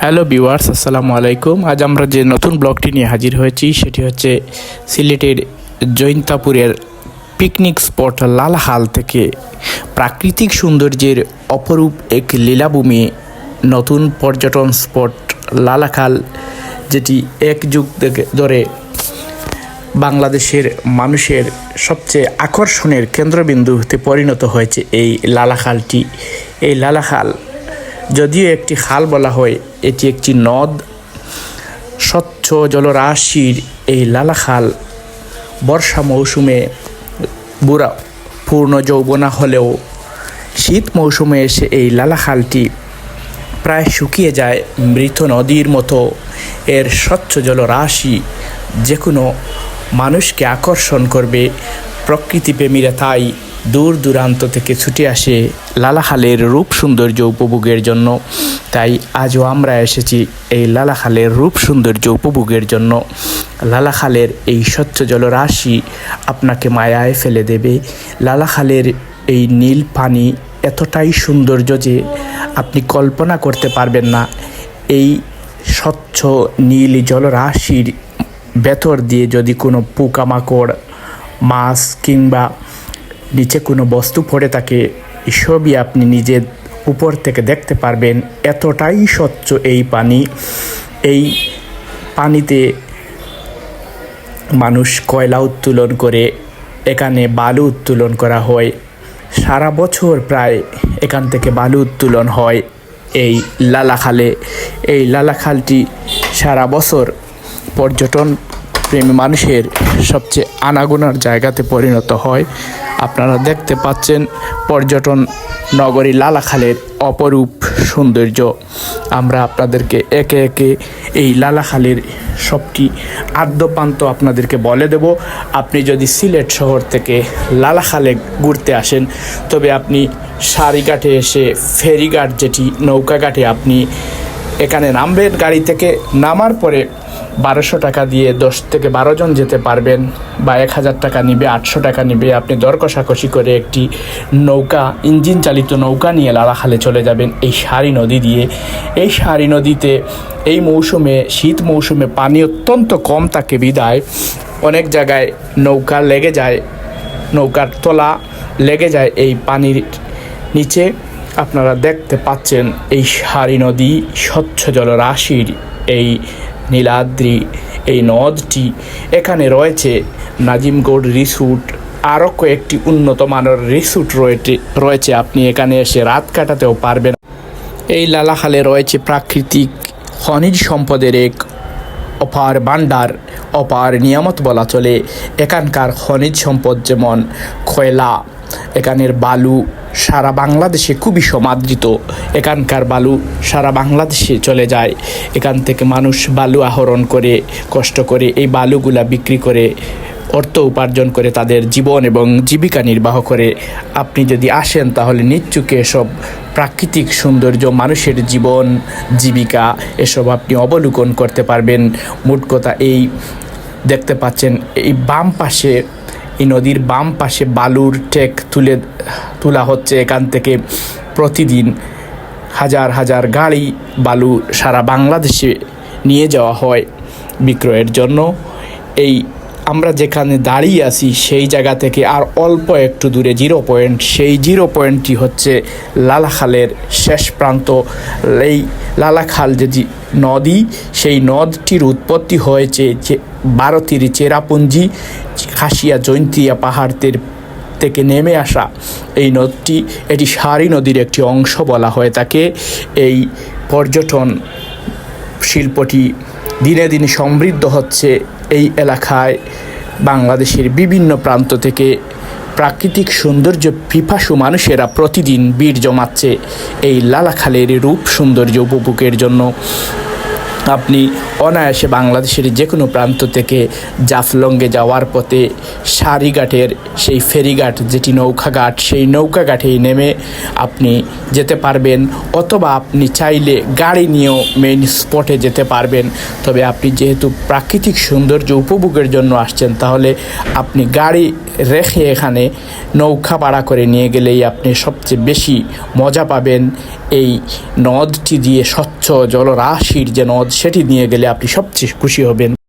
Hello viewers, আসসালামু আলাইকুম। আজ আমরা যে নতুন ব্লগটি নিয়ে হাজির হয়েছি, সেটি হচ্ছে সিলেটের জৈন্তাপুরের পিকনিক স্পট লালহাল থেকে প্রাকৃতিক সৌন্দর্যের অপরূপ এক লীলাভূমি নতুন পর্যটন স্পট লালাখাল যেটি এক যুগ ধরে বাংলাদেশের মানুষের সবচেয়ে আকর্ষণের কেন্দ্রবিন্দুতে পরিণত হয়েছে এই লালাখালটি এই লালাখাল যদিও একটি খাল বলা হয় এটি একটি নদ। স্বচ্ছ জলরাশির এই লালাখাল বর্ষা মৌসুমে বুড়া পূর্ণ যৌবনা হলেও শীত মৌসুমে এসে এই লালাখালটি প্রায় শুকিয়ে যায় মৃত নদীর মতো। এর স্বচ্ছ জলরাশি যে কোনো মানুষকে আকর্ষণ করবে প্রকৃতিপ্রেমীরা তাই দূর দূরান্ত থেকে ছুটে আসে লালাখালের রূপ সৌন্দর্য উপভোগের জন্য। তাই আজও আমরা এসেছি এই লালাখালের রূপ সৌন্দর্য উপভোগের জন্য। লালাখালের এই স্বচ্ছ জলরাশি আপনাকে মায়ায় ফেলে দেবে। লালাখালের এই নীল পানি এতটাই সৌন্দর্য যে আপনি কল্পনা করতে পারবেন না। এই স্বচ্ছ নীল জলরাশির ভেতর দিয়ে যদি কোনো পোকামাকড়, মাছ কিংবা নিচে কোনো বস্তু পড়ে থাকে সবই আপনি নিজের উপর থেকে দেখতে পারবেন। এতটাই স্বচ্ছ এই পানি, এই পানিতে মানুষ কয়লা উত্তোলন করে, এখানে বালু উত্তোলন করা হয়। সারা বছর প্রায় এখান থেকে বালু উত্তোলন হয় এই লালাখালে। এই লালাখালটি সারা বছর পর্যটন প্রেমী মানুষের সবচেয়ে আনাগোনার জায়গাতে পরিণত হয়। আপনারা দেখতে পাচ্ছেন পর্যটন নগরী লালাখালের অপরূপ সৌন্দর্য। আমরা আপনাদেরকে একে একে এই লালাখালের সবটি আদ্যপান্ত আপনাদেরকে বলে দেব। আপনি যদি সিলেট শহর থেকে লালাখালে ঘুরতে আসেন, তবে আপনি সারিঘাটে এসে ফেরিঘাট যেটি নৌকাঘাটে আপনি এখানে নামবেন গাড়ি থেকে, নামার পরে বারোশো টাকা দিয়ে দশ থেকে বারো জন যেতে পারবেন বা এক হাজার টাকা নিবে, আটশো টাকা নিবে। আপনি দর কষাকষি করে একটি নৌকা, ইঞ্জিন চালিত নৌকা নিয়ে লালাখালে চলে যাবেন এই সারি নদী দিয়ে। এই সারি নদীতে এই মৌসুমে, শীত মৌসুমে পানি অত্যন্ত কম থাকে বিদায় অনেক জায়গায় নৌকা লেগে যায়, নৌকার তলা লেগে যায় এই পানির নিচে। আপনারা দেখতে পাচ্ছেন এই সারি নদী, স্বচ্ছ জলরাশির এই নীলাদ্রি, এই নদটি এখানে রয়েছে। নাজিমগড় রিসুট আরও কয়েকটি উন্নত মানের রিসুট রয়েছে রয়েছে। আপনি এখানে এসে রাত কাটাতেও পারবেন। এই লালাখালে রয়েছে প্রাকৃতিক খনিজ সম্পদের এক অপার ভাণ্ডার, অপার নিয়ামত বলা চলে। এখানকার খনিজ সম্পদ যেমন কয়লা এখানের বালু সারা বাংলাদেশে খুবই সমাদৃত। এখানকার বালু সারা বাংলাদেশে চলে যায়। এখান থেকে মানুষ বালু আহরণ করে, কষ্ট করে এই বালুগুলা বিক্রি করে, অর্থ উপার্জন করে তাদের জীবন এবং জীবিকা নির্বাহ করে। আপনি যদি আসেন তাহলে নিচ্চুকে সব প্রাকৃতিক সৌন্দর্য, মানুষের জীবন, জীবিকা, এসব আপনি অবলোকন করতে পারবেন। মোট কথা এই দেখতে পাচ্ছেন, এই বাম পাশে এই নদীর বাম পাশে বালুর টেক তুলে, তোলা হচ্ছে এখান থেকে প্রতিদিন হাজার হাজার গাড়ি বালু সারা বাংলাদেশে নিয়ে যাওয়া হয় বিক্রয়ের জন্য। এই আমরা যেখানে দাঁড়িয়ে আছি, সেই জায়গা থেকে আর অল্প একটু দূরে জিরো পয়েন্ট, সেই জিরো পয়েন্টটি হচ্ছে লালাখালের শেষ প্রান্ত। এই লালাখাল যে নদী, সেই নদটির উৎপত্তি হয়েছে যে ভারতের চেরাপুঞ্জি, খাসিয়া জৈন্তিয়া পাহাড়ের থেকে নেমে আসা এই নদটি। এটি সারি নদীর একটি অংশ বলা হয়ে থাকে। এই পর্যটন শিল্পটি দিনে দিনে সমৃদ্ধ হচ্ছে। এই এলাকায় বাংলাদেশের বিভিন্ন প্রান্ত থেকে প্রাকৃতিক সৌন্দর্য পিপাসু মানুষেরা প্রতিদিন বীর জমাচ্ছে এই লালাখালের রূপ সৌন্দর্য উপভোগের জন্য। আপনি অনায়াসে বাংলাদেশের যে কোনো প্রান্ত থেকে জাফলংয়ে যাওয়ার পথে সারিঘাটের সেই ফেরিঘাট, যেটি নৌকাঘাট, সেই নৌকাঘাটেই নেমে আপনি যেতে পারবেন অথবা আপনি চাইলে গাড়ি নিয়েও মেইন স্পটে যেতে পারবেন। তবে আপনি যেহেতু প্রাকৃতিক সৌন্দর্য উপভোগের জন্য আসছেন, তাহলে আপনি গাড়ি রেখে এখানে নৌকা ভাড়া করে নিয়ে গেলেই আপনি সবচেয়ে বেশি মজা পাবেন। এই নদটি দিয়ে স্বচ্ছ জলরাশির যে নদ সেটি নিয়ে গেলে আপনি সবচেয়ে খুশি হবেন।